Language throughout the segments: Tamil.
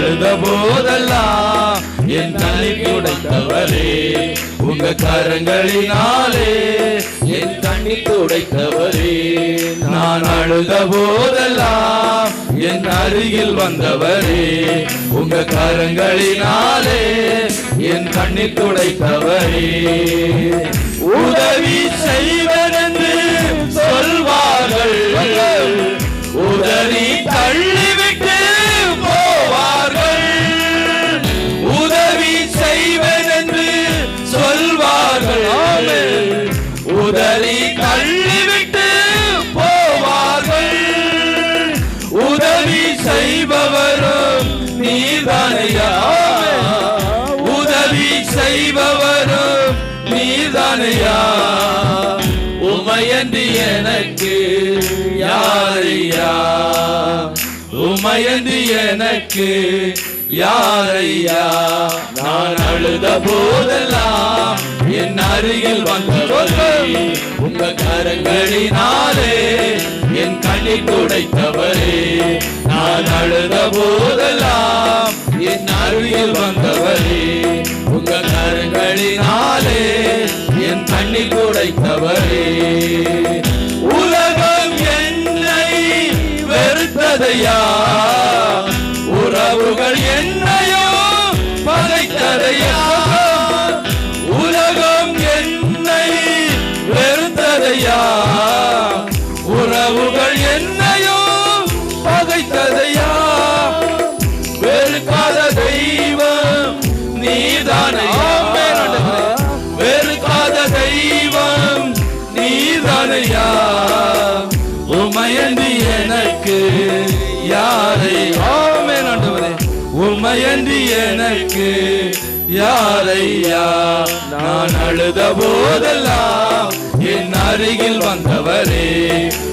அழுத போதெல்லாம் என் தலை துடைத்தவரே உங்க கரங்களினாலே என் கண்ணீர் துடைத்தவரே நான் அழுத போதெல்லாம் என் அருகில் வந்தவரே உங்க கரங்களினாலே என் கண்ணீர் துடைத்தவரே உதவி செய்வ உதறி தள்ளிவிட்டு போவார்கள். உதவி செய்பவரும் நீதானையா உதவி செய்பவரும் நீதானையா உமையன்றி எனக்கு யாரையா? உமையன்றி எனக்கு யாரையா? நான் அழுத போதெல்லாம் என் அருகில் வந்தவரே உங்க கரங்களினாலே என் கண்ணி துடைத்தவரே. நான் அழுத போதெல்லாம் என் அருகில் வந்தவரே. உங்க கரங்களினாலே என் கண்ணி துடைத்தவரே. உலகம் என்னை வெறுத்ததையா? உறவுகள் என்ன பகைத்ததையா உறவுகள் என்னையோ பகைத்ததையா? வெறுக்காத தெய்வம் நீதானையா வெறுக்காத தெய்வம் நீதானையா? உமையன்றி எனக்கு யாரை? ஆமே ஆண்டவரே உமையன்றி எனக்கு யாரையா? நான் அழுத போதெல்லாம் அருகில் வந்தவரே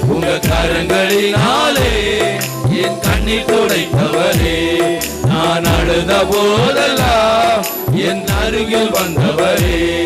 உங்க கரங்களினாலே என் கண்ணீர் துடைத்தவரே. நான் அழுத போதெல்லாம் என் அருகில் வந்தவரே.